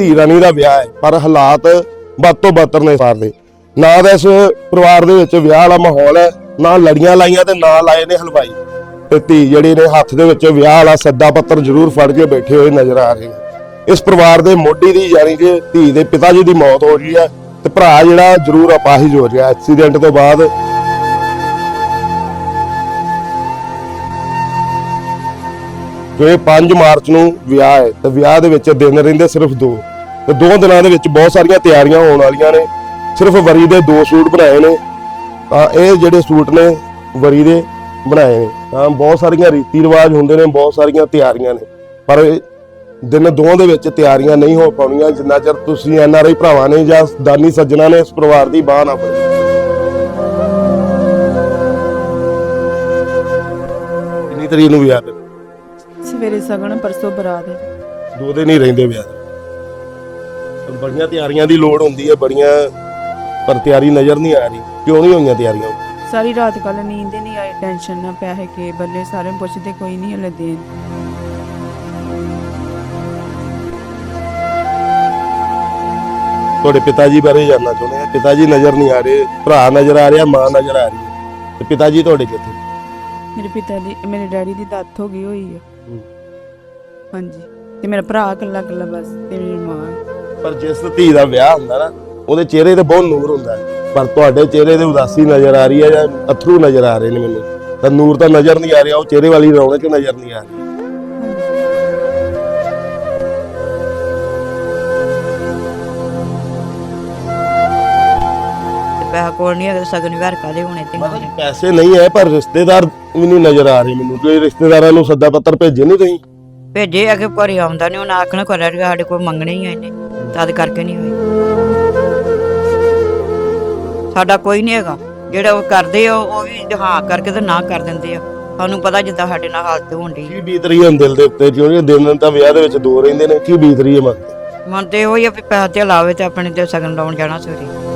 ਧੀ ਰਾਣੀ ਦਾ ਵਿਆਹ ਹੈ, ਪਰ ਹਾਲਾਤ ਵੱਧ ਤੋਂ ਬੱਤਰ ਨੇ ਪਰਿਵਾਰ ਦੇ। ਨਾ ਤਾਂ ਇਸ ਪਰਿਵਾਰ ਦੇ ਵਿੱਚ ਵਿਆਹ ਵਾਲਾ ਮਾਹੌਲ ਹੈ, ਨਾ ਲੜੀਆਂ ਲਾਈਆਂ ਤੇ ਨਾ ਲਾਏ ਨੇ ਹਲਵਾਈ। ਤੇ ਧੀ ਜਿਹੜੀ ਨੇ ਹੱਥ ਦੇ ਵਿੱਚ ਵਿਆਹ ਵਾਲਾ ਸੱਦਾ ਪੱਤਰ ਜ਼ਰੂਰ ਫੜ ਕੇ ਬੈਠੇ ਹੋਏ ਨਜ਼ਰ ਆ ਰਹੇ ਨੇ। ਇਸ ਪਰਿਵਾਰ ਦੇ ਮੋਢੀ ਦੀ ਯਾਨੀ ਕਿ ਧੀ ਦੇ ਪਿਤਾ ਜੀ ਦੀ ਮੌਤ ਹੋ ਗਈ ਹੈ ਤੇ ਭਰਾ ਜਿਹੜਾ ਜ਼ਰੂਰ ਅਪਾਹਿਜ ਹੋ ਰਿਹਾ। ਐਕਸੀਡੈਂਟ ਤੋਂ ਬਾਅਦ ਜੋ ਇਹ 5 ਮਾਰਚ ਨੂੰ ਵਿਆਹ ਹੈ, ਤੇ ਵਿਆਹ ਦੇ ਵਿੱਚ ਦਿਨ ਰਹਿੰਦੇ ਸਿਰਫ ਦੋ। ਤੇ ਦੋ ਦਿਨਾਂ ਦੇ ਵਿੱਚ ਬਹੁਤ ਸਾਰੀਆਂ ਤਿਆਰੀਆਂ ਹੋਣ ਵਾਲੀਆਂ ਨੇ। ਸਿਰਫ ਵਰੀ ਦੇ ਦੋ ਸੂਟ ਬਣਾਏ ਨੇ। ਤਾਂ ਇਹ ਜਿਹੜੇ ਸੂਟ ਨੇ ਵਰੀ ਦੇ ਬਣਾਏ ਨੇ। ਤਾਂ ਬਹੁਤ ਸਾਰੀਆਂ ਰੀਤੀ ਰਿਵਾਜ ਹੁੰਦੇ ਨੇ ਬਹੁਤ ਸਾਰੀਆਂ ਤਿਆਰੀਆਂ ਨੇ। ਪਰ ਦਿਨ ਦੋ ਦੇ ਵਿੱਚ ਤਿਆਰੀਆਂ ਨਹੀਂ ਹੋ ਪਾਉਣੀਆਂ ਜਿੰਨਾ ਚਿਰ ਤੁਸੀਂ ਐਨਆਰਆਈ ਭਰਾਵਾਂ ਨੇ ਜਾਂ ਦਾਨੀ ਸੱਜਣਾ ਨੇ ਇਸ ਪਰਿਵਾਰ ਦੀ ਬਾਹ ਨਾ ਫੜੀ। ਕਿੰਨੀ ਤਰੀਕ ਨੂੰ ਵਿਆਹ ਤੇ? ਸਵੇਰੇ ਸਗਣ ਪਰਸੋਂ ਬਰਾਤ। ਹੈ ਦੋ ਦਿਨ ਹੀ ਰਹਿੰਦੇ ਵਿਆਹ ਦੇ ਬੜੀਆਂ ਤਿਆਰੀਆਂ ਦੀ ਲੋੜ ਹੁੰਦੀ ਹੈ ਬੜੀਆਂ ਪਰ ਤਿਆਰੀ ਨਜ਼ਰ ਨਹੀਂ ਆ ਰਹੀ। ਕਿਉਂ ਨਹੀਂ ਹੋਈਆਂ ਤਿਆਰੀਆਂ? ਸਾਰੀ ਰਾਤ ਕੱਲ ਨੀਂਦ ਹੀ ਨਹੀਂ ਆਈ ਟੈਨਸ਼ਨ ਨਾ ਪੈਸੇ ਕੇ ਬੱਲੇ ਸਾਰੇ ਪੁੱਛਦੇ ਕੋਈ ਨਹੀਂ ਹਲੇ ਦੇਣ ਤੁਹਾਡੇ ਪਿਤਾ ਜੀ ਬਾਰੇ ਜਾਨਣਾ ਚਾਹੁੰਦੇ ਆ। ਪਿਤਾ ਜੀ ਨਜ਼ਰ ਨਹੀਂ ਆ ਰਹੇ ਭਰਾ ਨਜ਼ਰ ਆ ਰਿਹਾ ਮਾਂ ਨਜ਼ਰ ਆ ਰਹੀ ਹੈ। ਤੇ ਪਿਤਾ ਜੀ ਤੁਹਾਡੇ ਕਿੱਥੇ? ਮੇਰੇ ਪਿਤਾ ਦੀ ਮੇਰੇ ਡੈਡੀ ਦੀ ਦਾਤ ਹੋ ਗਈ ਹੋਈ ਹੈ। ਹੂੰ। ਹਾਂਜੀ। ਤੇ ਮੇਰਾ ਭਰਾ ਇਕੱਲਾ ਇਕੱਲਾ ਬਸ ਤੇ ਮੇਰੀ ਮਾਂ। ਪਰ ਜਿਸ ਧੀ ਦਾ ਵਿਆਹ ਹੁੰਦਾ ਨਾ ਉਹਦੇ ਚਿਹਰੇ ਤੇ ਬਹੁਤ ਨੂਰ ਹੁੰਦਾ ਪਰ ਤੁਹਾਡੇ ਚਿਹਰੇ ਤੇ ਉਦਾਸੀ ਨਜ਼ਰ ਆ ਰਹੀ ਹੈ ਜਾਂ ਅਥਰੂ ਨਜ਼ਰ ਆ ਰਹੇ ਨੇ ਮੈਨੂੰ? ਤਾਂ ਨੂਰ ਤਾਂ ਨਜ਼ਰ ਨਹੀਂ ਆ ਰਿਹਾ ਉਹ ਚਿਹਰੇ ਵਾਲੀ ਰੌਣਕ ਨਜ਼ਰ ਨਹੀਂ ਆ ਰਹੀ। ਪੈਸਾ ਕੋਲ ਨਹੀਂ ਹੈਗਾ ਸਗਨ ਵਿਹਾਰ ਕਾਦੇ ਹੋਣੇ ਤੇ ਮਤਲਬ ਪੈਸੇ ਨਹੀਂ ਹੈ ਪਰ ਰਿਸ਼ਤੇਦਾਰ ਨਹੀਂ ਨਜ਼ਰ ਆ ਰਹੇ ਮੈਨੂੰ। ਕੋਈ ਰਿਸ਼ਤੇਦਾਰਾਂ ਨੂੰ ਸੱਦਾ ਪੱਤਰ ਭੇਜੇ ਨਹੀਂ ਤੁਸੀਂ? ਭੇਜੇ ਅਗੇ ਘਰੇ ਆਉਂਦਾ ਨਹੀਂ ਉਹਨਾਂ ਆਖਣਾ ਘਰੇ ਸਾਡੇ ਕੋਲ ਮੰਗਣੇ ਹੀ ਆ ਇਹਨੇ ਤਦ ਕਰਕੇ ਨਹੀਂ ਹੋਈ ਸਾਡਾ ਕੋਈ ਨਹੀਂ ਹੈਗਾ ਜਿਹੜਾ ਉਹ ਕਰਦੇ ਆ ਉਹ ਵੀ ਹਾਂ ਕਰਕੇ ਤੇ ਨਾ ਕਰ ਦਿੰਦੇ ਆ। ਸਾਨੂੰ ਪਤਾ ਜਿੱਦਾਂ ਸਾਡੇ ਨਾਲ ਹਾਲਤ ਹੋਣ ਦੀ ਕੀ ਬੀਤ ਰਹੀ ਹੈ ਦਿਲ ਦੇ ਉੱਤੇ? ਕਿਉਂਕਿ ਦਿਨ ਤਾਂ ਵਿਆਹ ਦੇ ਵਿੱਚ ਦੋ ਰਹਿੰਦੇ ਨੇ ਕੀ ਬੀਤ ਰਹੀ ਹੈ ਮਨ ਤੇ ਮਨ ਤੇ ਉਹੀ ਆ ਵੀ ਪੈਸਾ ਲਾਵੇ ਤੇ ਆਪਣੇ ਤੇ ਸਗਨ ਲਾਉਣ ਜਾਣਾ ਸਵੇਰੇ।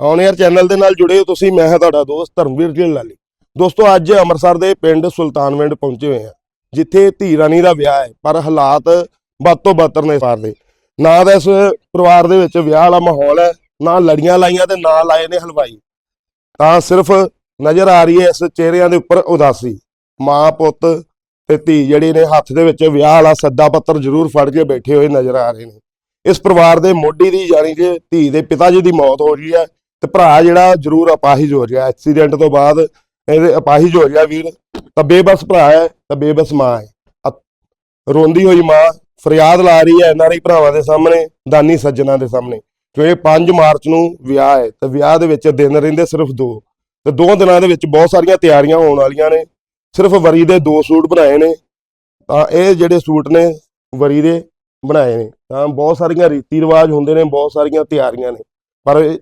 ਔਨ 에ਅਰ ਚੈਨਲ ਦੇ ਨਾਲ ਜੁੜੇ ਹੋ ਤੁਸੀਂ, ਮੈਂ ਹਾਂ ਤੁਹਾਡਾ ਦੋਸਤ ਧਰਮਵੀਰ ਜੀ ਲਾਲੀ। ਦੋਸਤੋ, ਅੱਜ ਅੰਮ੍ਰਿਤਸਰ ਦੇ ਪਿੰਡ ਸੁਲਤਾਨਵਿੰਡ ਪਹੁੰਚੇ ਹੋਏ ਹਾਂ, ਜਿੱਥੇ ਧੀ ਰਾਣੀ ਦਾ ਵਿਆਹ ਹੈ, ਪਰ ਹਾਲਾਤ ਵੱਧ ਤੋਂ ਬੱਤਰ ਨੇ ਪਰਿਵਾਰ ਦੇ। ਨਾ ਤਾਂ ਇਸ ਪਰਿਵਾਰ ਦੇ ਵਿੱਚ ਵਿਆਹ ਵਾਲਾ ਮਾਹੌਲ ਹੈ, ਨਾ ਲੜੀਆਂ ਲਾਈਆਂ ਤੇ ਨਾ ਲਾਏ ਨੇ ਹਲਵਾਈ। ਤਾਂ ਸਿਰਫ ਨਜ਼ਰ ਆ ਰਹੀ ਹੈ ਇਸ ਚਿਹਰਿਆਂ ਦੇ ਉੱਪਰ ਉਦਾਸੀ। ਮਾਂ, ਪੁੱਤ ਤੇ ਧੀ ਜਿਹੜੀ ਨੇ, ਹੱਥ ਦੇ ਵਿੱਚ ਵਿਆਹ ਵਾਲਾ ਸੱਦਾ ਪੱਤਰ ਜ਼ਰੂਰ ਫੜ ਕੇ ਬੈਠੇ ਹੋਏ ਨਜ਼ਰ ਆ ਰਹੇ ਨੇ। ਇਸ ਪਰਿਵਾਰ ਦੇ ਮੋਢੀ ਦੀ ਯਾਨੀ ਕਿ ਧੀ ਦੇ ਪਿਤਾ ਜੀ ਦੀ ਮੌਤ ਹੋ ਰਹੀ ਹੈ ਤੇ ਭਰਾ ਜਿਹੜਾ ਜ਼ਰੂਰ ਅਪਾਹਿਜ ਹੋ ਗਿਆ ਐਕਸੀਡੈਂਟ ਤੋਂ ਬਾਅਦ ਇਹਦੇ ਅਪਾਹਿਜ ਹੋ ਗਿਆ ਵੀਰ, ਤਾਂ ਬੇਬਸ ਭਰਾ ਹੈ, ਤਾਂ ਬੇਬਸ ਮਾਂ ਹੈ। ਰੋਂਦੀ ਹੋਈ ਮਾਂ ਫਰਿਆਦ ਲਾ ਰਹੀ ਹੈ ਐਨਆਰਆਈ ਭਰਾਵਾਂ ਦੇ ਸਾਹਮਣੇ, ਦਾਨੀ ਸੱਜਣਾ ਦੇ ਸਾਹਮਣੇ। ਜੋ ਇਹ 5 ਮਾਰਚ ਨੂੰ ਵਿਆਹ ਹੈ, ਤੇ ਵਿਆਹ ਦੇ ਵਿੱਚ ਦਿਨ ਰਹਿੰਦੇ ਸਿਰਫ ਦੋ। ਤੇ ਦੋ ਦਿਨਾਂ ਦੇ ਵਿੱਚ ਬਹੁਤ ਸਾਰੀਆਂ ਤਿਆਰੀਆਂ ਹੋਣ ਵਾਲੀਆਂ ਨੇ। ਸਿਰਫ ਵਰੀ ਦੇ ਦੋ ਸੂਟ ਬਣਾਏ ਨੇ। ਤਾਂ ਇਹ ਜਿਹੜੇ ਸੂਟ ਨੇ, ਵਰੀ ਦੇ ਬਣਾਏ ਨੇ। ਤਾਂ ਬਹੁਤ ਸਾਰੀਆਂ ਰੀਤੀ ਰਿਵਾਜ ਹੁੰਦੇ ਨੇ, ਬਹੁਤ ਸਾਰੀਆਂ ਤਿਆਰੀਆਂ ਨੇ। ਪਰ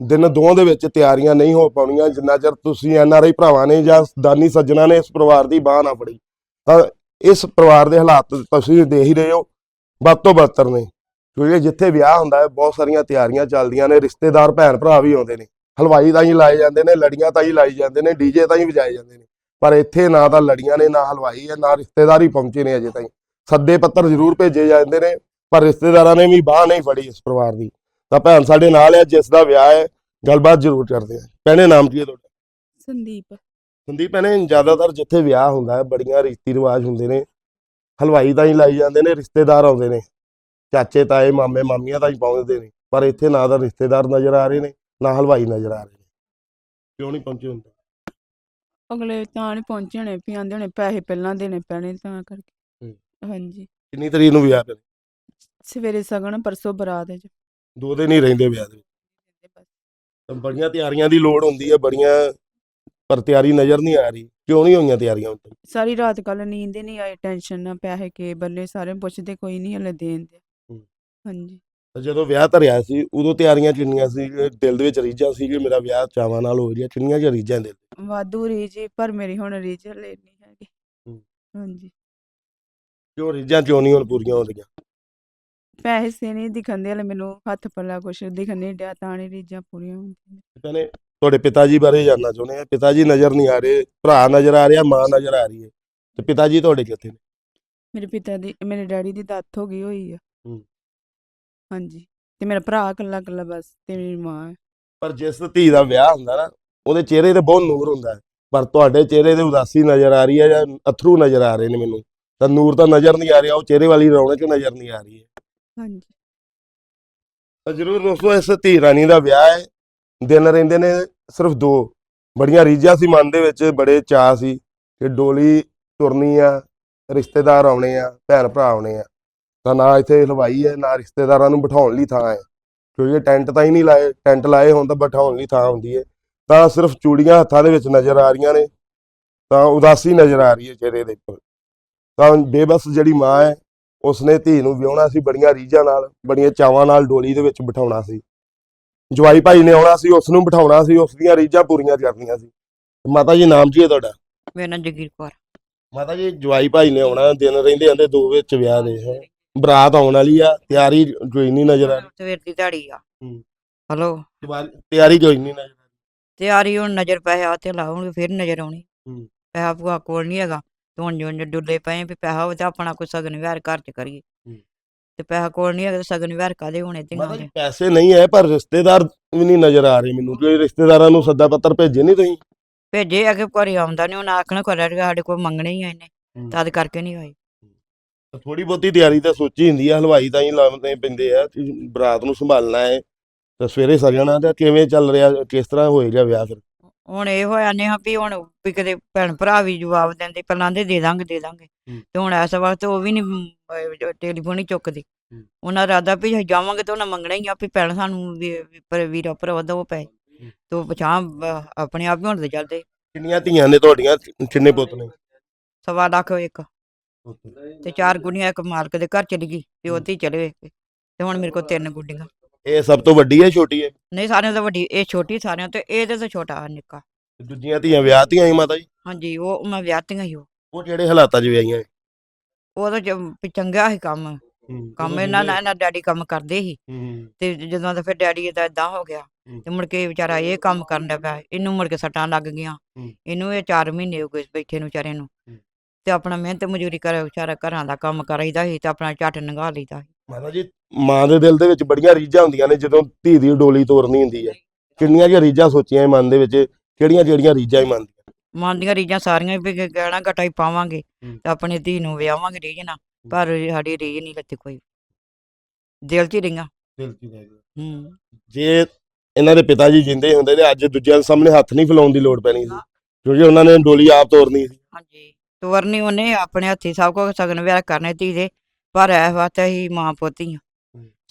ਦਿਨ ਦੋ ਦੇ ਵਿੱਚ ਤਿਆਰੀਆਂ ਨਹੀਂ ਹੋ ਪਾਉਣੀਆਂ, ਜਿੰਨਾ ਚਿਰ ਤੁਸੀਂ ਐਨ ਆਰ ਆਈ ਭਰਾਵਾਂ ਨੇ ਜਾਂ ਦਾਨੀ ਸੱਜਣਾ ਨੇ ਇਸ ਪਰਿਵਾਰ ਦੀ ਬਾਹ ਨਾ ਫੜੀ, ਤਾਂ ਇਸ ਪਰਿਵਾਰ ਦੇ ਹਾਲਾਤ ਤੁਸੀਂ ਦੇਖ ਹੀ ਰਹੇ ਹੋ, ਵੱਧ ਤੋਂ ਬਦਤਰ ਨੇ ਕਿਉਂਕਿ ਜਿੱਥੇ ਵਿਆਹ ਹੁੰਦਾ ਹੈ, ਬਹੁਤ ਸਾਰੀਆਂ ਤਿਆਰੀਆਂ ਚੱਲਦੀਆਂ ਨੇ, ਰਿਸ਼ਤੇਦਾਰ ਭੈਣ ਭਰਾ ਵੀ ਆਉਂਦੇ ਨੇ, ਹਲਵਾਈ ਤਾਂ ਹੀ ਲਾਏ ਜਾਂਦੇ ਨੇ, ਲੜੀਆਂ ਤਾਂ ਹੀ ਲਾਈ ਜਾਂਦੇ ਨੇ ਡੀਜੇ ਤਾਂ ਹੀ ਵਜਾਏ ਜਾਂਦੇ ਨੇ, ਪਰ ਇੱਥੇ ਨਾ ਤਾਂ ਲੜੀਆਂ ਨੇ, ਨਾ ਹਲਵਾਈ ਹੈ, ਨਾ ਰਿਸ਼ਤੇਦਾਰ ਹੀ ਪਹੁੰਚੇ ਨੇ ਅਜੇ ਤਾਈਂ। ਸੱਦੇ ਪੱਤਰ ਜ਼ਰੂਰ ਭੇਜੇ ਜਾਂਦੇ ਨੇ, ਪਰ ਰਿਸ਼ਤੇਦਾਰਾਂ ਨੇ ਵੀ ਬਾਹ ਨਹੀਂ ਫੜੀ ਇਸ ਪਰਿਵਾਰ ਦੀ। ਤਾਂ ਭੈਣ ਸਾਡੇ ਨਾਲ ਹੈ ਜਿਸ ਦਾ ਵਿਆਹ ਹੈ ਗੱਲਬਾਤ ਜ਼ਰੂਰ ਕਰਦੇ ਆ ਭੈਣੇ ਨਾਮ ਕੀ ਹੈ ਤੁਹਾਡਾ? ਸੰਦੀਪ। ਸੰਦੀਪ ਭੈਣੇ ਜ਼ਿਆਦਾਤਰ ਜਿੱਥੇ ਵਿਆਹ ਹੁੰਦਾ ਹੈ ਬੜੀਆਂ ਰੀਤੀ ਰਿਵਾਜ ਹੁੰਦੇ ਨੇ। ਹਲਵਾਈ ਤਾਂ ਹੀ ਲਾਈ ਜਾਂਦੇ ਨੇ ਰਿਸ਼ਤੇਦਾਰ ਆਉਂਦੇ ਨੇ। ਚਾਚੇ ਤਾਏ ਮਾਮੇ ਮਾਮੀਆਂ ਤਾਂ ਹੀ ਪਹੁੰਚਦੇ ਨੇ। ਪਰ ਇੱਥੇ ਨਾ ਤਾਂ ਰਿਸ਼ਤੇਦਾਰ ਨਜ਼ਰ ਆ ਰਹੇ ਨੇ ਨਾ ਹਲਵਾਈ ਨਜ਼ਰ ਆ ਰਹੇ ਨੇ। ਕਿਉਂ ਨਹੀਂ ਪਹੁੰਚੇ ਹੁੰਦੇ ਅਗਲੇ ਤਾਂ ਨਹੀਂ ਪਹੁੰਚੇ ਹੋਣੇ ਵੀ ਆਂਦੇ ਹੋਣੇ ਪੈਸੇ ਪਹਿਲਾਂ ਦੇਣੇ ਪੈਣੇ ਤਾਂ ਕਰਕੇ। ਹਾਂਜੀ। ਕਿੰਨੀ ਤਰੀਕ ਨੂੰ ਵਿਆਹ ਤੇ ਸਵੇਰੇ ਸਗਣ ਪਰਸੋਂ ਬਰਾਤ ਹੈ ਦੋ ਦਿਨ ਹੀ ਰਹਿੰਦੇ ਵਿਆਹ ਦੇ ਤਾਂ ਬੜੀਆਂ ਤਿਆਰੀਆਂ ਦੀ ਲੋੜ ਹੁੰਦੀ ਹੈ ਬੜੀਆਂ ਪਰ ਤਿਆਰੀ ਨਜ਼ਰ ਨਹੀਂ ਆ ਰਹੀ। ਕਿਉਂ ਨਹੀਂ ਹੋਈਆਂ ਤਿਆਰੀਆਂ ਸਾਰੀ ਰਾਤ ਕੱਲ ਨੀਂਦ ਹੀ ਨਹੀਂ ਆਈ ਟੈਨਸ਼ਨ ਨਾ ਪੈਸੇ ਕੇ ਬੱਲੇ ਸਾਰੇ ਪੁੱਛਦੇ ਕੋਈ ਨਹੀਂ ਹਲੇ ਦੇਣ ਦੇ। ਹਾਂਜੀ। ਤਾਂ ਜਦੋਂ ਵਿਆਹ ਧਰਿਆ ਸੀ ਉਦੋਂ ਤਿਆਰੀਆਂ ਕਿੰਨੀਆਂ ਸੀ ਦਿਲ ਦੇ ਵਿੱਚ ਰੀਝਾਂ ਸੀ ਕਿ ਮੇਰਾ ਵਿਆਹ ਚਾਵਾਂ ਨਾਲ ਹੋ ਰਿਹਾ ਕਿੰਨੀਆਂ ਜਿਹਾ ਰੀਝਾਂ ਦੇ ਵਾਧੂ ਰੀਝ ਪਰ ਮੇਰੀ ਹੁਣ ਰੀਝ ਹਲੇ ਨਹੀਂ ਹੈਗੀ। ਹਾਂਜੀ। ਕਿਉਂ ਰੀਝਾਂ ਕਿਉਂ ਨਹੀਂ ਹੁਣ ਪੂਰੀਆਂ ਹੋ ਰਹੀਆਂ? ਪੈਸੇ ਨਹੀਂ ਦਿਖੰਦੇ ਹਲੇ ਮੈਨੂੰ ਹੱਥ ਪੱਲਾ ਕੁਛ ਦਿਖਣ ਨਹੀਂ ਡਿਆ ਤਾਂ ਨਹੀਂ ਰੀਝਾਂ ਪੂਰੀਆਂ ਹੁੰਦੀਆਂ। ਕਹਿੰਦੇ ਤੁਹਾਡੇ ਪਿਤਾ ਜੀ ਬਾਰੇ ਜਾਨਣਾ ਚਾਹੁੰਦੇ ਆ। ਪਿਤਾ ਜੀ ਨਜ਼ਰ ਨਹੀਂ ਆ ਰਹੇ ਭਰਾ ਨਜ਼ਰ ਆ ਰਿਹਾ ਮਾਂ ਨਜ਼ਰ ਆ ਰਹੀ ਹੈ। ਤੇ ਪਿਤਾ ਜੀ ਤੁਹਾਡੇ ਕਿੱਥੇ ਨੇ? ਮੇਰੇ ਪਿਤਾ ਦੀ ਮੇਰੇ ਡੈਡੀ ਦੀ ਡੈਥ ਹੋ ਗਈ ਹੋਈ ਆ। ਹੂੰ। ਹਾਂਜੀ ਤੇ ਮੇਰਾ ਭਰਾ ਇਕੱਲਾ ਇਕੱਲਾ ਬਸ ਤੇ ਮੇਰੀ ਮਾਂ ਹੈ ਪਰ ਜਿਸ ਧੀ ਦਾ ਵਿਆਹ ਹੁੰਦਾ ਨਾ ਉਹਦੇ ਚਿਹਰੇ ਤੇ ਬਹੁਤ ਨੂਰ ਹੁੰਦਾ ਹੈ। ਪਰ ਤੁਹਾਡੇ ਚਿਹਰੇ ਤੇ ਉਦਾਸੀ ਨਜ਼ਰ ਆ ਰਹੀ ਹੈ ਜਾਂ ਅਥਰੂ ਨਜ਼ਰ ਆ ਰਹੇ ਨੇ ਮੈਨੂੰ? ਤਾਂ ਨੂਰ ਤਾਂ ਨਜ਼ਰ ਨਹੀਂ ਆ ਰਿਹਾ ਉਹ ਚਿਹਰੇ ਵਾਲੀ ਰੌਣਕ ਨਜ਼ਰ ਨਹੀਂ ਆ ਰਹੀ ਹੈ। ਹਾਂਜੀ। ਤਾਂ ਜ਼ਰੂਰ ਦੋਸਤੋ, ਇਸ ਧੀ ਰਾਣੀ ਦਾ ਵਿਆਹ ਹੈ। ਦਿਨ ਰਹਿੰਦੇ ਨੇ ਸਿਰਫ ਦੋ। ਬੜੀਆਂ ਰੀਝਾਂ ਸੀ ਮਨ ਦੇ ਵਿੱਚ, ਬੜੇ ਚਾਅ ਸੀ ਕਿ ਡੋਲੀ ਤੁਰਨੀ ਆ, ਰਿਸ਼ਤੇਦਾਰ ਆਉਣੇ ਆ, ਭੈਣ ਭਰਾ ਆਉਣੇ ਆ। ਤਾਂ ਨਾ ਇੱਥੇ ਹਲਵਾਈ ਹੈ, ਨਾ ਰਿਸ਼ਤੇਦਾਰਾਂ ਨੂੰ ਬਿਠਾਉਣ ਲਈ ਥਾਂ ਹੈ। ਕਿਉਂਕਿ ਟੈਂਟ ਤਾਂ ਹੀ ਨਹੀਂ ਲਾਏ, ਟੈਂਟ ਲਾਏ ਹੋਣ ਤਾਂ ਬਿਠਾਉਣ ਲਈ ਥਾਂ ਹੁੰਦੀ ਹੈ। ਤਾਂ ਸਿਰਫ ਚੂੜੀਆਂ ਹੱਥਾਂ ਦੇ ਵਿੱਚ ਨਜ਼ਰ ਆ ਰਹੀਆਂ ਨੇ। ਤਾਂ ਉਦਾਸੀ ਨਜ਼ਰ ਆ ਰਹੀ ਹੈ ਚਿਹਰੇ ਦੇ ਉੱਪਰ। ਤਾਂ ਬੇਬਸ ਜਿਹੜੀ ਮਾਂ ਹੈ ਉਸਨੇ ਧੀ ਨੂੰ ਵਿਆਹਣਾ ਸੀ ਬੜੀਆਂ ਰੀਝਾਂ ਨਾਲ ਬੜੀਆਂ ਚਾਵਾਂ ਨਾਲ ਡੋਲੀ ਦੇ ਵਿੱਚ ਬਿਠਾਉਣਾ ਸੀ। ਜਵਾਈ ਭਾਈ ਨੇ ਆਉਣਾ ਸੀ ਉਸ ਨੂੰ ਬਿਠਾਉਣਾ ਸੀ ਉਸ ਦੀਆਂ ਰੀਝਾਂ ਪੂਰੀਆਂ ਕਰਨੀਆਂ ਸੀ। ਮਾਤਾ ਜੀ ਨਾਮ ਕੀ ਹੈ ਤੁਹਾਡਾ? ਮੇਰਾ ਨਾਂ ਜਗੀਰ ਕੌਰ। ਮਾਤਾ ਜੀ ਜਵਾਈ ਭਾਈ ਨੇ ਆਉਣਾ ਦਿਨ ਰਹਿੰਦੇ ਆਂਦੇ ਦੋ ਵਿੱਚ ਵਿਆਹ ਦੇ ਹੈ। ਬਰਾਤ ਆਉਣ ਵਾਲੀ ਆ ਤਿਆਰੀ ਕੋਈ ਨਹੀਂ ਨਜ਼ਰ ਆ ਰਹੀ। ਸਵੇਰ ਦੀ ਦਿਹਾੜੀ ਆ। ਹਲੋ। ਤਿਆਰੀ ਕੋਈ ਨਹੀਂ ਨਜ਼ਰ ਆ ਤਿਆਰੀ ਹੁਣ ਨਜ਼ਰ ਪੈਸਾ ਤੇ ਲਾਉਣਗੇ ਫਿਰ ਨਜ਼ਰ ਆਉਣੀ। ਪੈਸਾ ਭੂਆ ਕੋਲ ਨਹੀਂ ਹੈਗਾ। ਤੇ ਜਿਉਂ ਡੁੱਲੇ ਪਏ ਵੀ ਪੈਸਾ ਹੋਵੇ ਤਾਂ ਆਪਣਾ ਕੋਈ ਸਗਨ ਵਿਹਾਰ ਘਰ ਚ ਕਰੀਏ। ਤੇ ਪੈਸਾ ਕੋਲ ਨਹੀਂ ਹੈਗਾ ਤੇ ਸਗਨ ਵਿਹਾਰ ਕਾਦੇ ਹੋਣੇ ਤੇ ਮਾਤਾ ਜੀ ਪੈਸੇ ਨਹੀਂ ਹੈ ਪਰ ਰਿਸ਼ਤੇਦਾਰ ਵੀ ਨਹੀਂ ਨਜ਼ਰ ਆ ਰਹੇ ਮੈਨੂੰ। ਕੋਈ ਰਿਸ਼ਤੇਦਾਰਾਂ ਨੂੰ ਸੱਦਾ ਪੱਤਰ ਭੇਜੇ ਨਹੀਂ ਤੁਸੀਂ? ਭੇਜੇ ਅਗੇ ਘਰੇ ਆਉਂਦਾ ਨਹੀਂ ਹੁਣ ਆਖਣਾ ਕੋਲ ਸਾਡੇ ਕੋਲ ਮੰਗਣੇ ਹੀ ਆ ਇਹਨੇ ਹੂੰ। ਤਦ ਕਰਕੇ ਨਹੀਂ ਹੋਈ ਥੋੜੀ ਬਹੁਤੀ ਤਿਆਰੀ ਤਾਂ ਸੋਚੀ ਹੁੰਦੀ ਆ ਹਲਵਾਈ ਤਾਂ ਹੀ ਲਾਉਣੇ ਪੈਂਦੇ ਆ ਬਰਾਤ ਨੂੰ ਸੰਭਾਲਣਾ ਹੈ। ਤਾਂ ਸਵੇਰੇ ਸਜਣਾ ਤਾਂ ਕਿਵੇਂ ਚੱਲ ਰਿਹਾ ਕਿਸ ਤਰ੍ਹਾਂ ਹੋਏਗਾ ਵਿਆਹ ਫਿਰ? ਹੁਣ ਇਹ ਹੋਇਆ ਨੇ ਹਾਂ ਵੀ ਹੁਣ ਵੀ ਕਿਤੇ ਭੈਣ ਭਰਾ ਵੀ ਜਵਾਬ ਦਿੰਦੇ ਪਹਿਲਾਂ ਦੇ ਦੇ ਦਾਂਗੇ ਦੇ ਦਾਂਗੇ। ਹੂੰ। ਤੇ ਹੁਣ ਇਸ ਵਕਤ ਉਹ ਵੀ ਨਹੀਂ ਟੈਲੀਫੋਨ ਹੀ ਚੁੱਕਦੇ। ਹੂੰ। ਉਹਨਾਂ ਦਾ ਇਰਾਦਾ ਵੀ ਅਸੀਂ ਜਾਵਾਂਗੇ ਤੇ ਉਹਨਾਂ ਮੰਗਣਾ ਹੀ ਆ ਵੀ ਭੈਣ ਸਾਨੂੰ ਵੀ ਵੀ ਪਰ ਵੀਰਾ ਭਰਾ ਦੋ ਪਏ। ਤੇ ਉਹ ਪਛਾਂ ਆਪਣੇ ਆਪ ਹੀ ਹੁਣ ਤੇ ਚੱਲਦੇ। ਕਿੰਨੀਆਂ ਧੀਆਂ ਨੇ ਤੁਹਾਡੀਆਂ ਕਿੰਨੇ ਪੁੱਤ ਨੇ? ਸਵਾ ਲੱਖ ਇੱਕ। ਤੇ ਚਾਰ ਗੁੱਡੀਆਂ ਇੱਕ ਮਾਲਕ ਦੇ ਘਰ ਚਲੀ ਗਈ ਤੇ ਹੂੰ। ਉੱਥੇ ਹੀ ਚਲੇ ਗਏ। ਤੇ ਹੁਣ ਮੇਰੇ ਕੋਲ ਤਿੰਨ ਗੁੱਡੀਆਂ। ਇਹ ਸਭ ਤੋਂ ਵੱਡੀ ਹੈ ਛੋਟੀ ਹੈ? ਨਹੀਂ ਸਾਰਿਆਂ ਤੋਂ ਵੱਡੀ ਇਹ ਛੋਟੀ ਸਾਰਿਆਂ ਤੋਂ ਇਹਦੇ ਤੋਂ ਛੋਟਾ ਨਿੱਕਾ। ਦੂਜੀਆਂ ਧੀਆਂ ਵਿਆਹਤੀਆਂ ਹੀ ਮਾਤਾ ਜੀ? ਹਾਂਜੀ ਉਹ ਮੈਂ ਵਿਆਹਤੀਆਂ ਹੀ ਉਹ। ਉਹ ਜਿਹੜੇ ਹਾਲਾਤਾਂ 'ਚ ਵਿਆਹੀਆਂ ਹੈ ਉਹ ਤਾਂ ਵੀ ਚੰਗਾ ਸੀ ਕੰਮ। ਕੰਮ ਇਹਨਾਂ ਨਾਲ ਇਹਨਾਂ ਡੈਡੀ ਕੰਮ ਕਰਦੇ ਸੀ। ਹੂੰ ਤੇ ਜਦੋਂ ਦਾ ਫਿਰ ਡੈਡੀ ਦਾ ਇਦਾਂ ਹੋ ਗਿਆ। ਹੂੰ। ਤੇ ਮੁੜ ਕੇ ਵਿਚਾਰਾ ਇਹ ਕੰਮ ਕਰਨ ਲੱਗਾ। ਪਿਆ ਇਹਨੂੰ ਮੁੜ ਕੇ ਸੱਟਾਂ ਲੱਗ ਗਈਆਂ। ਹੂੰ। ਇਹਨੂੰ ਇਹ 4 ਮਹੀਨੇ ਹੋ ਗਏ ਬੈਠੇ ਨੂੰ ਵਿਚਾਰੇ ਨੂੰ। ਹੂੰ। ਤੇ ਆਪਣਾ ਮਿਹਨਤ ਮਜ਼ਦੂਰੀ ਕਰ ਵਿਚਾਰਾ ਘਰਾਂ ਦਾ ਕੰਮ ਕਰਾਈਦਾ ਸੀ ਤੇ ਆਪਣਾ ਝੱਟ ਨੰਗਾ ਲਈਦਾ ਸੀ। ਮਾਤਾ ਜੀ ਮਾਂ ਦੇ ਦਿਲ ਦੇ ਵਿੱਚ ਬੜੀਆਂ ਰੀਝਾਂ ਹੁੰਦੀਆਂ ਨੇ ਜਦੋਂ ਧੀ ਦੀ ਡੋਲੀ ਤੋਰਨੀ ਹੁੰਦੀ ਹੈ। ਕਿੰਨੀਆਂ ਜਿਹੀਆਂ ਰੀਝਾਂ ਸੋਚੀਆਂ ਇਹ ਮਨ ਦੇ ਵਿੱਚ ਕਿਹੜੀਆਂ ਕਿਹੜੀਆਂ ਰੀਝਾਂ ਹੀ ਮਨ ਦੀਆਂ? ਮਨ ਦੀਆਂ ਰੀਝਾਂ ਸਾਰੀਆਂ ਵੀ ਗਹਿਣਾ ਗਟਾ ਹੀ ਪਾਵਾਂਗੇ। ਤੇ ਆਪਣੀ ਧੀ ਨੂੰ ਵਿਆਹਾਂਗੇ ਰੀਝ ਨਾਲ ਪਰ ਸਾਡੀ ਰੀਝ ਨਹੀਂ ਲੱਤੀ ਕੋਈ। ਦਿਲ 'ਚ ਹੀ ਰਹੀਆਂ ਦਿਲ 'ਚ ਹੂੰ ਜੇ ਇਹਨਾਂ ਦੇ ਪਿਤਾ ਜੀ ਜਿੰਦੇ ਹੁੰਦੇ ਤੇ ਅੱਜ ਦੂਜਿਆਂ ਦੇ ਸਾਹਮਣੇ ਹੱਥ ਨਹੀਂ ਫੈਲਾਉਣ ਦੀ ਲੋੜ ਪੈਣੀ ਸੀ। ਕਿਉਂਕਿ ਉਹਨਾਂ ਨੇ ਡੋਲੀ ਆਪ ਤੋਰਨੀ ਸੀ। ਹਾਂਜੀ। ਤੁਰਨੀ ਉਹਨੇ ਆਪਣੇ ਹੱਥੀ ਸਭ ਕੁਝ ਸਗਨ ਵਿਆਹ ਕਰਨੇ ਧੀ ਦੇ ਪਰ ਇਸ ਵਾਸਤੇ ਹੀ ਮਾਂ ਪੋਤੀ।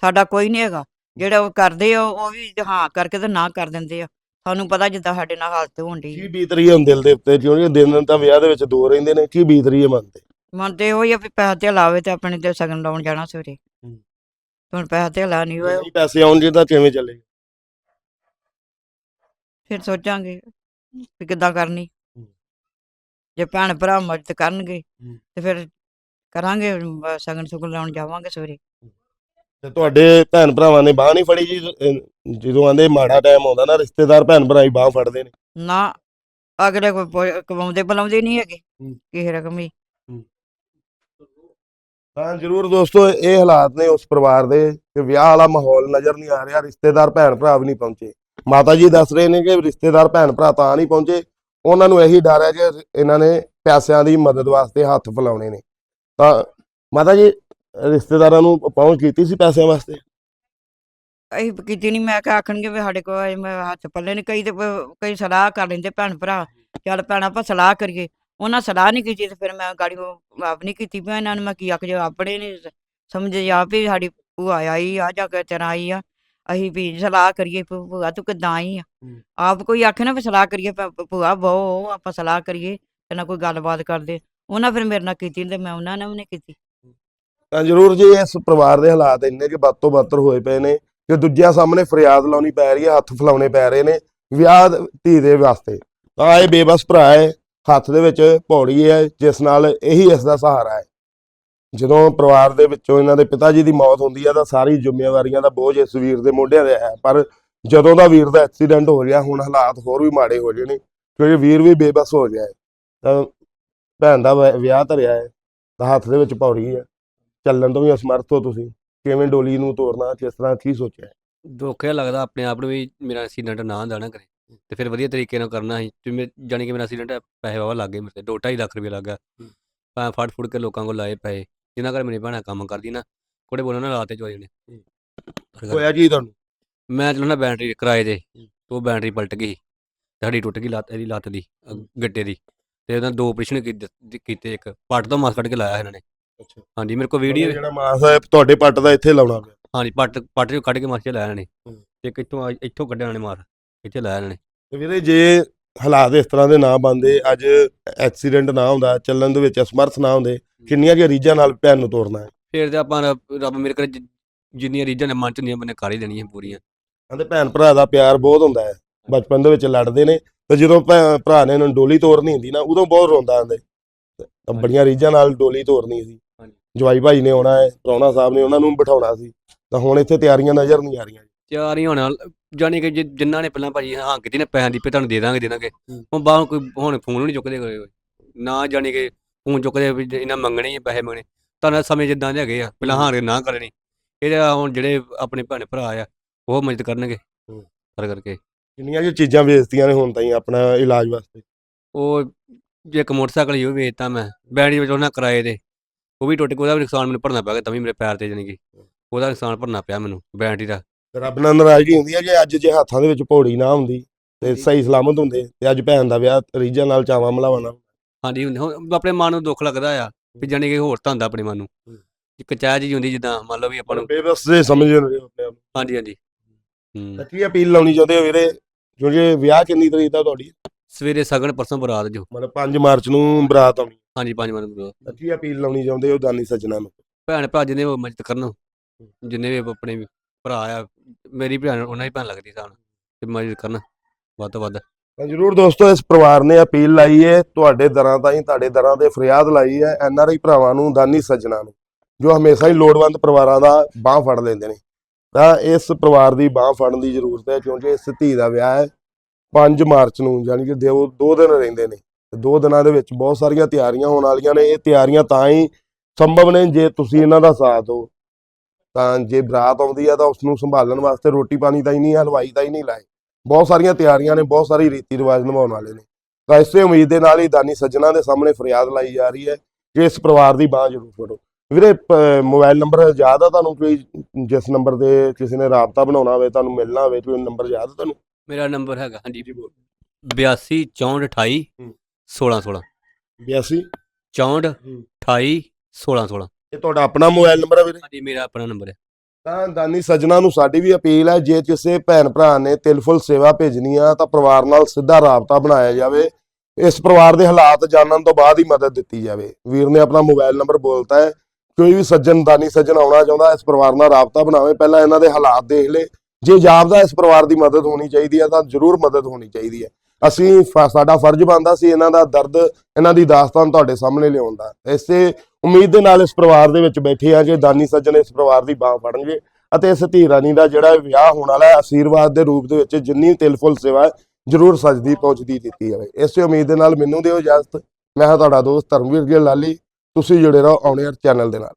ਸਾਡਾ ਕੋਈ ਨਹੀਂ ਹੈਗਾ। ਜਿਹੜਾ ਉਹ ਕਰਦੇ ਆ ਉਹ ਵੀ ਹਾਂ ਕਰਕੇ ਤੇ ਨਾ ਕਰ ਦਿੰਦੇ ਆ। ਸਾਨੂੰ ਪਤਾ ਜਿੱਦਾਂ ਸਾਡੇ ਨਾਲ ਹਾਲਤ ਹੋਣ ਕੀ ਬੀਤ ਰਹੀ ਹੈ ਹੁਣ ਦਿਲ ਦੇ ਉੱਤੇ? ਕਿਉਂਕਿ ਦਿਨ ਤਾਂ ਵਿਆਹ ਦੇ ਵਿੱਚ ਦੋ ਰਹਿੰਦੇ ਨੇ ਕੀ ਬੀਤ ਰਹੀ ਹੈ ਮਨ ਤੇ? ਮਨ ਤੇ ਉਹੀ ਆ ਵੀ ਪੈਸਾ ਤੇ ਲਾਵੇ ਤੇ ਆਪਣੇ ਤੇ ਸਗਨ ਲਾਉਣ ਜਾਣਾ ਸਵੇਰੇ। ਹੂੰ। ਹੁਣ ਪੈਸਾ ਤੇ ਲਾ ਨਹੀਂ ਹੋਇਆ ਪੈਸੇ ਆਉਣਗੇ ਤਾਂ ਕਿਵੇਂ ਚੱਲੇਗਾ ਫਿਰ ਸੋਚਾਂਗੇ ਵੀ ਕਿੱਦਾਂ ਕਰਨੀ। ਹੂੰ। ਜੇ ਭੈਣ ਭਰਾ ਮਦਦ ਕਰਨਗੇ ਹੂੰ। ਤੇ ਫਿਰ ਕਰਾਂਗੇ ਸਗਨ ਸੁਗਨ ਲਾਉਣ ਜਾਵਾਂਗੇ ਸਵੇਰੇ। ਤੇ ਤੁਹਾਡੇ ਭੈਣ ਭਰਾਵਾਂ ਨੇ ਬਾਹ ਨਹੀਂ ਫੜੀ ਜੀ ਅਹ ਜਦੋਂ ਆਂਦੇ ਮਾੜਾ ਟਾਈਮ ਆਉਂਦਾ ਨਾ ਰਿਸ਼ਤੇਦਾਰ ਭੈਣ ਭਰਾ ਹੀ ਬਾਹ ਫੜਦੇ ਨੇ। ਨਾ ਅਗਲੇ ਕੋਈ ਪੁ- ਕਮਾਉਂਦੇ ਬੁਲਾਉਂਦੇ ਨਹੀਂ ਹੈਗੇ ਹੂੰ। ਕਿਸੇ ਰਕਮ ਹੀ। ਹਾਂ। ਜਰੂਰ ਦੋਸਤੋ ਇਹ ਹਾਲਾਤ ਨੇ ਉਸ ਪਰਿਵਾਰ ਦੇ ਕਿ ਵਿਆਹ ਵਾਲਾ ਮਾਹੌਲ ਨਜ਼ਰ ਨਹੀਂ ਆ ਰਿਹਾ ਰਿਸ਼ਤੇਦਾਰ ਭੈਣ ਭਰਾ ਵੀ ਨਹੀਂ ਪਹੁੰਚੇ। ਮਾਤਾ ਜੀ ਦੱਸ ਰਹੇ ਨੇ ਕਿ ਰਿਸ਼ਤੇਦਾਰ ਭੈਣ ਭਰਾ ਤਾਂ ਨਹੀਂ ਪਹੁੰਚੇ ਉਹਨਾਂ ਨੂੰ ਇਹੀ ਡਰ ਹੈ ਕਿ ਇਹਨਾਂ ਨੇ ਪੈਸਿਆਂ ਦੀ ਮਦਦ ਵਾਸਤੇ ਹੱਥ ਫੈਲਾਉਣੇ ਨੇ। ਤਾਂ ਮਾਤਾ ਜੀ ਰਿਸ਼ਤੇਦਾਰਾਂ ਨੂੰ ਪਹੁੰਚ ਕੀਤੀ ਸੀ ਪੈਸਿਆਂ ਵਾਸਤੇ? ਅਸੀਂ ਕੀਤੀ ਨਹੀਂ ਮੈਂ ਕਿਹਾ ਆਖਣਗੇ ਵੀ ਸਾਡੇ ਕੋਲ ਅਜੇ ਮੈਂ ਹੱਥ ਪੱਲੇ ਨਹੀਂ ਕਈ ਤੇ ਪ- ਕਈ ਸਲਾਹ ਕਰ ਲੈਂਦੇ ਭੈਣ ਭਰਾ ਚੱਲ ਭੈਣ ਆਪਾਂ ਸਲਾਹ ਕਰੀਏ। ਉਹਨਾਂ ਸਲਾਹ ਨਹੀਂ ਕੀਤੀ ਤੇ ਫਿਰ ਮੈਂ ਗਾੜੀ ਉਹ ਆਪ ਨਹੀਂ ਕੀਤੀ ਵੀ ਇਹਨਾਂ ਨੂੰ ਮੈਂ ਕੀ ਆਖ ਜੋ ਆਪਣੇ ਨੇ ਸਮਝ ਆ ਵੀ ਸਾਡੀ ਭੂਆ ਆਈ ਆ ਜਾਂ ਕਿ ਤੇਰਾ ਆਈ ਆ ਅਸੀਂ ਵੀ ਸਲਾਹ ਕਰੀਏ ਭੂ- ਭੂਆ ਤੂੰ ਕਿੱਦਾਂ ਆਈ ਆ? ਹੂੰ। ਆਪ ਕੋਈ ਆਖੇ ਨਾ ਵੀ ਸਲਾਹ ਕਰੀਏ ਭੈ- ਭੂਆ ਬਹੁ ਆਪਾਂ ਸਲਾਹ ਕਰੀਏ ਤੇ ਨਾ ਕੋਈ ਗੱਲਬਾਤ ਕਰਦੇ। ਉਹਨਾਂ ਫਿਰ ਮੇਰੇ ਨਾਲ ਕੀਤੀ ਤੇ ਮੈਂ ਉਹਨਾਂ ਨਾਲ ਵੀ ਨਹੀਂ ਕੀਤੀ। ਤਾਂ ਜਰੂਰ ਜੀ, ਇਸ ਪਰਿਵਾਰ ਦੇ ਹਾਲਾਤ ਇੰਨੇ ਕਿ ਬੱਤੋਂ ਬੱਤਰ ਹੋਏ ਪਏ ਨੇ ਕਿ ਦੂਜਿਆਂ ਸਾਹਮਣੇ ਫਰਿਆਦ ਲਾਉਣੀ ਪੈ ਰਹੀ ਹੈ, ਹੱਥ ਫਲਾਉਣੇ ਪੈ ਰਹੇ ਨੇ ਵਿਆਹ ਧੀ ਦੇ ਵਾਸਤੇ। ਤਾਂ ਇਹ ਬੇਬਸ ਭਰਾ ਹੈ, ਹੱਥ ਦੇ ਵਿੱਚ ਪੌੜੀ ਹੈ, ਜਿਸ ਨਾਲ ਇਹੀ ਇਸ ਦਾ ਸਹਾਰਾ ਹੈ। ਜਦੋਂ ਪਰਿਵਾਰ ਦੇ ਵਿੱਚੋਂ ਇਹਨਾਂ ਦੇ ਪਿਤਾ ਜੀ ਦੀ ਮੌਤ ਹੁੰਦੀ ਹੈ, ਤਾਂ ਸਾਰੀ ਜ਼ਿੰਮੇਵਾਰੀਆਂ ਦਾ ਬੋਝ ਇਸ ਵੀਰ ਦੇ ਮੋਢਿਆਂ ਤੇ ਹੈ। ਪਰ ਜਦੋਂ ਦਾ ਵੀਰ ਦਾ ਐਕਸੀਡੈਂਟ ਹੋ ਗਿਆ ਹੁਣ ਹਾਲਾਤ ਹੋਰ ਵੀ ਮਾੜੇ ਹੋ ਗਏ ਕਿਉਂਕਿ ਵੀਰ ਵੀ ਬੇਬਸ ਹੋ ਗਿਆ ਹੈ। ਤਾਂ ਭੈਣ ਦਾ ਵਿਆਹ ਧਰਿਆ ਹੈ, ਤਾਂ ਹੱਥ ਦੇ ਵਿੱਚ ਪੌੜੀ ਹੈ। ਚੱਲਣ ਤੋਂ ਵੀ ਅਸਮਰਥ ਹੋ ਤੁਸੀਂ ਕਿਵੇਂ ਡੋਲੀ ਨੂੰ ਤੋਰਨਾ ਕਿਸ ਤਰ੍ਹਾਂ ਕੀ ਸੋਚਿਆ? ਦੁੱਖ ਲੱਗਦਾ ਆਪਣੇ ਆਪ ਨੂੰ ਵੀ ਮੇਰਾ ਐਕਸੀਡੈਂਟ ਨਾ ਹੁੰਦਾ ਨਾ ਕਰੇ। ਤੇ ਫਿਰ ਵਧੀਆ ਤਰੀਕੇ ਨਾਲ ਕਰਨਾ ਸੀ ਤੇ ਮੇ ਜਾਣੀ ਕਿ ਮੇਰਾ ਐਕਸੀਡੈਂਟ ਪੈਸੇ ਵਾਵਾ ਲੱਗ ਗਏ ਮੇਰੇ ਤੇ ਦੋ ਢਾਈ ਲੱਖ ਰੁਪਏ ਲੱਗ ਗਿਆ। ਭਾਂ ਫੜ ਫੁੜ ਕੇ ਲੋਕਾਂ ਕੋਲ ਲਾਏ ਪੈਸੇ ਜਿਨ੍ਹਾਂ ਘਰ ਮੇਰੀ ਭੈਣਾਂ ਕੰਮ ਕਰਦੀ ਨਾ ਕੋੜੇ ਬੋਲਾਂ ਨਾਲ ਲਾਤੇ ਚੋਰੀ ਨੇ ਹੋਇਆ ਕੀ ਤੁਹਾਨੂੰ? ਮੈਂ ਚਲਾਉਣਾ ਬੈਟਰੀ ਕਿਰਾਏ ਦੇ ਉਹ ਬੈਟਰੀ ਪਲਟ ਗਈ ਸਾਡੀ ਟੁੱਟ ਗਈ ਲੱਤ ਇਹਦੀ ਲੱਤ ਦੀ ਗੱਟੇ ਦੀ ਤੇ ਉਹਨਾਂ ਦੋ ਆਪਰੇਸ਼ਨ ਕੀਤੇ ਇੱਕ ਪੱਟ ਤੋਂ ਮਾਸ ਕੱਢ ਕੇ ਲਾਇਆ ਇਹਨਾਂ ਨੇ। ਅੱਛਾ। ਹਾਂਜੀ ਮੇਰੇ ਕੋਲ ਵੀਡੀਓ ਜਿਹੜਾ ਮਾਸ ਹੈ ਤੁਹਾਡੇ ਪੱਟ ਦਾ ਇੱਥੇ ਲਾਉਣਾ ਪਿਆ। ਹਾਂਜੀ ਪੱਟ ਪੱਟ ਚੋਂ ਕੱਢ ਕੇ ਮਾਸ ਚ ਨੇ ਹੂੰ। ਤੇ ਇੱਥੋਂ ਇੱਥੋਂ ਕੱਢਿਆ ਨੇ ਮਾਰ ਇੱਥੇ ਇਹਨਾਂ ਨੇ ਤੇ ਵੀਰੇ ਜੇ ਹਾਲਾਤ ਇਸ ਤਰ੍ਹਾਂ ਦੇ ਨਾ ਬੰਦੇ ਅੱਜ ਐਕਸੀਡੈਂਟ ਨਾ ਹੁੰਦਾ ਚੱਲਣ ਦੇ ਵਿੱਚ ਅਸਮਰਥ ਨਾ ਹੁੰਦੇ ਕਿੰਨੀਆਂ ਕੁ ਰੀਝਾਂ ਨਾਲ ਭੈਣ ਨੂੰ ਤੋਰਨਾ ਹੈ? ਫਿਰ ਤੇ ਆਪਾਂ ਰੱਬ ਮੇਰੇ ਕੋਲ ਜਿੰਨੀਆਂ ਰੀਝਾਂ ਨੇ ਮਨ ਚ ਹੁੰਦੀਆਂ ਮੈਨੇ ਕਰ ਹੀ ਦੇਣੀਆਂ ਪੂਰੀਆਂ। ਕਹਿੰਦੇ ਭੈਣ ਭਰਾ ਦਾ ਪਿਆਰ ਬਹੁਤ ਹੁੰਦਾ ਹੈ। ਬਚਪਨ ਦੇ ਵਿੱਚ ਲੜਦੇ ਨੇ ਤੇ ਜਦੋਂ ਭਰਾ ਨੇ ਇਹਨੂੰ ਡੋਲੀ ਤੋਰਨੀ ਹੁੰਦੀ ਨਾ ਉਦੋਂ ਬਹੁਤ ਰੋਂਦਾ ਤਾਂ ਬੜੀਆਂ ਰੀਝਾਂ ਨਾਲ ਡੋਲੀ ਤੋਰਨੀ ਸੀ। ਜਵਾਈ ਭਾਈ ਨੇ ਆਉਣਾ ਹੈ ਪ੍ਰਾਹੁਣਾ ਸਾਹਿਬ ਨੇ ਉਹਨਾਂ ਨੂੰ ਬਿਠਾਉਣਾ ਸੀ। ਤਾਂ ਹੁਣ ਇੱਥੇ ਤਿਆਰੀਆਂ ਨਜ਼ਰ ਨਹੀਂ ਆ ਰਹੀਆਂ ਹੀ ਹੋਣਾ ਜਾਣੀ ਕਿ ਜਿ- ਜਿਨ੍ਹਾਂ ਨੇ ਪਹਿਲਾਂ ਭਾਜੀ ਹਾਂ ਕੀਤੀ ਨੇ ਪੈਸਿਆਂ ਦੀ ਪੇ ਤੁਹਾਨੂੰ ਦੇ ਦਾਂਗੇ ਦੇ ਦਾਂਗੇ। ਹੂੰ। ਹੁਣ ਬਾਹਰ ਕੋਈ ਹੁਣ ਫੋਨ ਨਹੀਂ ਚੁੱਕਦੇ ਕੋਈ। ਨਾ ਜਾਣੀ ਕਿ ਫੋਨ ਚੁੱਕਦੇ ਵੀ ਜੇ ਇਹਨਾਂ ਮੰਗਣੇ ਹੀ ਆ, ਪੈਸੇ ਮੰਗਣੇ। ਤਾਂ ਸਮੇਂ ਜਿੱਦਾਂ ਦੇ ਹੈਗੇ ਆ ਪਹਿਲਾਂ ਹਾਂ। ਨਾ ਕਰਨੀ। ਇਹਦੇ ਹੁਣ ਜਿਹੜੇ ਆਪਣੇ ਭੈਣ ਭਰਾ ਆ ਉਹ ਮਦਦ ਕਰਨਗੇ। ਹੂੰ। ਕਰ ਕਰਕੇ। ਕਿੰਨੀਆਂ ਕੁ ਚੀਜ਼ਾਂ ਵੇਚਤੀਆਂ ਨੇ ਹੁਣ ਤਾਈਂ ਆਪਣਾ ਇਲਾਜ ਵਾਸਤੇ। ਉਹ ਜੇ ਇੱਕ ਮੋਟਰਸਾਈਕਲ ਹੀ ਉਹ ਵੇਚਤਾ ਮੈਂ ਬੈਟਰੀ ਵਿੱਚ ਉਹਨਾਂ ਕਿਰਾਏ ਦੇ ਉਹ ਵੀ ਟੁੱਟ ਉਹਦਾ ਵੀ ਨੁਕਸਾਨ ਮੈਨੂੰ ਭਰਨਾ ਪਿਆ ਗਿਆ ਤਾਂ ਵੀ ਮੇਰੇ ਪੈਰ ਤੇ ਜਾਣੀ ਕਿ ਉਹਦਾ ਨੁਕਸਾਨ ਭਰਨਾ ਪਿਆ ਮੈਨੂੰ ਬੈਟਰੀ ਦਾ। ਰੱਬ ਨਾਲ ਨਾਰਾਜ਼ਗੀ ਹੁੰਦੀ ਹੈ ਜੇ ਅੱਜ ਜੇ ਹੱਥਾਂ ਦੇ ਵਿੱਚ ਪੌੜੀ ਨਾ ਹੁੰਦੀ ਤੇ ਸਹੀ ਸਲਾਮਤ ਹੁੰਦੇ ਤੇ ਅੱਜ ਭੈਣ ਦਾ ਵਿਆਹ ਰੀਝਾਂ ਨਾਲ ਚਾਵਾਂ ਮਲਾਵਾਂ ਨਾਲ। ਹਾਂਜੀ ਹੁੰਦੇ- ਹੁਣ ਆਪਣੇ ਮਨ ਨੂੰ ਦੁੱਖ ਲੱਗਦਾ ਆ ਵੀ ਜਾਣੀ ਕਿ ਹੋਰ ਤਾਂ ਹੁੰਦਾ ਆਪਣੇ ਮਨ ਨੂੰ। ਇੱਕ ਚਾਹ ਜੀ ਹੁੰਦੀ ਜਿੱਦਾਂ ਮੰਨ ਲਓ ਵੀ ਆਪਾਂ ਨੂੰ ਬੇਬਸ ਜੇ ਸਮਝਦੇ ਨੇ ਆਪਣੇ ਆਪ ਨੂੰ। ਹਾਂਜੀ ਹਾਂਜੀ। ਹੂੰ। ਕੀ ਅਪੀਲ ਲਾਉਣੀ ਚਾਹੁੰਦੇ ਹੋ ਵੀਰੇ ਕਿਉਂਕਿ ਵਿਆਹ ਕਿੰਨੀ ਤਰੀਕ ਦਾ ਤੁਹਾਡੀ? ਸਵੇਰੇ ਸਗਨ ਪਰਸੋਂ ਬਰਾਤ ਜੋ। ਮਤਲਬ 5 ਮਾਰਚ ਨੂੰ ਬਰਾਤ ਆਉਣੀ। ਹਾਂਜੀ ਪੰਜ ਮਨ ਤਾਂ ਕੀ ਅਪੀਲ ਲਾਉਣੀ ਚਾਹੁੰਦੇ ਹੋ ਦਾਨੀ ਸੱਜਣਾ ਨੂੰ? ਭੈਣ ਭਰਾ ਜਿੰਨੇ ਵੀ ਮਦਦ ਕਰਨ ਜਿੰਨੇ ਵੀ ਆਪਣੇ ਭਰਾ ਆ ਮੇਰੀ ਭੈਣ ਉਹਨਾਂ ਦੀ ਭੈਣ ਲੱਗਦੀ ਸਾਨੂੰ ਤੇ ਮਦਦ ਕਰਨ ਵੱਧ ਤੋਂ ਵੱਧ। ਤਾਂ ਜਰੂਰ ਦੋਸਤੋ ਇਸ ਪਰਿਵਾਰ ਨੇ ਅਪੀਲ ਲਾਈ ਹੈ ਤੁਹਾਡੇ ਦਰਾਂ ਤਾਈਂ ਤੁਹਾਡੇ ਦਰਾਂ ਤੇ ਫਰਿਆਦ ਲਾਈ ਹੈ ਐਨਆਰਆਈ ਭਰਾਵਾਂ ਨੂੰ ਦਾਨੀ ਸੱਜਣਾ ਨੂੰ ਜੋ ਹਮੇਸ਼ਾ ਹੀ ਲੋੜਵੰਦ ਪਰਿਵਾਰਾਂ ਦਾ ਬਾਹ ਫੜ ਲੈਂਦੇ ਨੇ। ਤਾਂ ਇਸ ਪਰਿਵਾਰ ਦੀ ਬਾਹ ਫੜਨ ਦੀ ਜ਼ਰੂਰਤ ਹੈ ਕਿਉਂਕਿ ਇਸ ਧੀ ਦਾ ਵਿਆਹ ਹੈ 5 ਮਾਰਚ ਨੂੰ ਯਾਨੀ ਕਿ ਦੋ ਦਿਨ ਰਹਿੰਦੇ ਨੇ। ਤੇ ਦੋ ਦਿਨਾਂ ਦੇ ਵਿੱਚ ਬਹੁਤ ਸਾਰੀਆਂ ਤਿਆਰੀਆਂ ਹੋਣ ਵਾਲੀਆਂ ਨੇ। ਇਹ ਤਿਆਰੀਆਂ ਤਾਂ ਹੀ ਸੰਭਵ ਨੇ ਜੇ ਤੁਸੀਂ ਇਹਨਾਂ ਦਾ ਸਾਥ ਦਿਓ। ਤਾਂ ਜੇ ਬਰਾਤ ਆਉਂਦੀ ਆ ਤਾਂ ਉਸ ਨੂੰ ਸੰਭਾਲਣ ਵਾਸਤੇ ਰੋਟੀ ਪਾਣੀ ਦਾ ਹੀ ਨਹੀਂ ਹਲਵਾਈ ਦਾ ਹੀ ਨਹੀਂ ਲਾਏ। ਬਹੁਤ ਸਾਰੀਆਂ ਤਿਆਰੀਆਂ ਨੇ ਬਹੁਤ ਸਾਰੀ ਰੀਤੀ ਰਿਵਾਜ ਨਿਭਾਉਣ ਵਾਲੇ ਨੇ। ਤਾਂ ਇਸੇ ਉਮੀਦ ਦੇ ਨਾਲ ਹੀ ਦਾਨੀ ਸੱਜਣਾ ਦੇ ਸਾਹਮਣੇ ਫਰਿਆਦ ਲਾਈ ਜਾ ਰਹੀ ਹੈ ਕਿ ਇਸ ਪਰਿਵਾਰ ਦੀ ਬਾਹ ਜ਼ਰੂਰ ਫੜੋ। ਵੀਰੇ ਮੋਬਾਈਲ ਨੰਬਰ ਯਾਦ ਆ ਤੁਹਾਨੂੰ? ਕੋਈ ਜਿਸ ਨੰਬਰ ਤੇ ਕਿਸੇ ਨੇ ਰਾਬਤਾ ਬਣਾਉਣਾ ਹੋਵੇ ਤੁਹਾਨੂੰ ਮਿਲਣਾ ਹੋਵੇ ਕੋਈ ਨੰਬਰ ਯਾਦ ਆ ਤੁਹਾਨੂੰ? ਮੇਰਾ ਨੰਬਰ ਹੈਗਾ ਹਾਂਜੀ। 82 64 28 ਹੂੰ। 16 16 82 64 ਹੂੰ। 28 16 16 ਇਹ ਤੁਹਾਡਾ ਆਪਣਾ ਮੋਬਾਈਲ ਨੰਬਰ ਹੈ ਵੀਰੇ? ਹਾਂਜੀ ਮੇਰਾ ਆਪਣਾ ਨੰਬਰ ਹੈ ਤਾਂ ਦਾਨੀ ਸੱਜਣਾ ਨੂੰ ਸਾਡੀ ਵੀ ਅਪੀਲ ਹੈ ਜੇ ਕਿਸੇ ਭੈਣ ਭਰਾ ਨੇ ਤਿਲਫੁਲ ਸੇਵਾ ਭੇਜਣੀ ਆ ਤਾਂ ਪਰਿਵਾਰ ਨਾਲ ਸਿੱਧਾ ਰਾਬਤਾ ਬਣਾਇਆ ਜਾਵੇ। ਇਸ ਪਰਿਵਾਰ ਦੇ ਹਾਲਾਤ ਜਾਣਨ ਤੋਂ ਬਾਅਦ ਹੀ ਮਦਦ ਦਿੱਤੀ ਜਾਵੇ। ਵੀਰ ਨੇ ਆਪਣਾ ਮੋਬਾਈਲ ਨੰਬਰ ਬੋਲਤਾ ਹੈ। ਕੋਈ ਵੀ ਸੱਜਣ ਦਾਨੀ ਸੱਜਣ ਆਉਣਾ ਚਾਹੁੰਦਾ ਇਸ ਪਰਿਵਾਰ ਨਾਲ ਰਾਬਤਾ ਬਣਾਵੇ। ਪਹਿਲਾਂ ਇਹਨਾਂ ਦੇ ਹਾਲਾਤ ਦੇਖ ਲੇ ਜੇ ਜਾਪਦਾ ਇਸ ਪਰਿਵਾਰ ਦੀ ਮਦਦ ਹੋਣੀ ਚਾਹੀਦੀ ਹੈ ਤਾਂ ਜ਼ਰੂਰ ਮਦਦ ਹੋਣੀ ਚਾਹੀਦੀ ਹੈ। ਅਸੀਂ ਫ- ਸਾਡਾ ਫਰਜ਼ ਬਣਦਾ ਸੀ ਇਹਨਾਂ ਦਾ ਦਰਦ, ਇਹਨਾਂ ਦੀ ਦਾਸਤਾਨ ਤੁਹਾਡੇ ਸਾਹਮਣੇ ਲਿਆਉਣ ਦਾ। ਇਸੇ ਉਮੀਦ ਦੇ ਨਾਲ ਇਸ ਪਰਿਵਾਰ ਦੇ ਵਿੱਚ ਬੈਠੇ ਆ ਕਿ ਦਾਨੀ ਸੱਜਣ ਇਸ ਪਰਿਵਾਰ ਦੀ ਬਾਹ ਫੜਨਗੇ ਅਤੇ ਇਸ ਧੀ ਰਾਣੀ ਦਾ ਜਿਹੜਾ ਵਿਆਹ ਹੋਣ ਵਾਲਾ ਹੈ, ਆਸ਼ੀਰਵਾਦ ਦੇ ਰੂਪ ਦੇ ਵਿੱਚ ਜਿੰਨੀ ਤਿਲਫੁਲ ਸੇਵਾ ਜ਼ਰੂਰ ਸਜਦੀ ਪਹੁੰਚਦੀ ਦਿੱਤੀ ਜਾਵੇ। ਇਸੇ ਉਮੀਦ ਦੇ ਨਾਲ ਮੈਨੂੰ ਦਿਓ ਇਜਾਜ਼ਤ। ਮੈਂ ਹਾਂ ਤੁਹਾਡਾ ਦੋਸਤ ਧਰਮਵੀਰ ਗਿੱਲ ਲਾਲੀ। ਤੁਸੀਂ ਜੁੜੇ ਰਹੋ ਆਉਣੇ ਚੈਨਲ ਦੇ ਨਾਲ।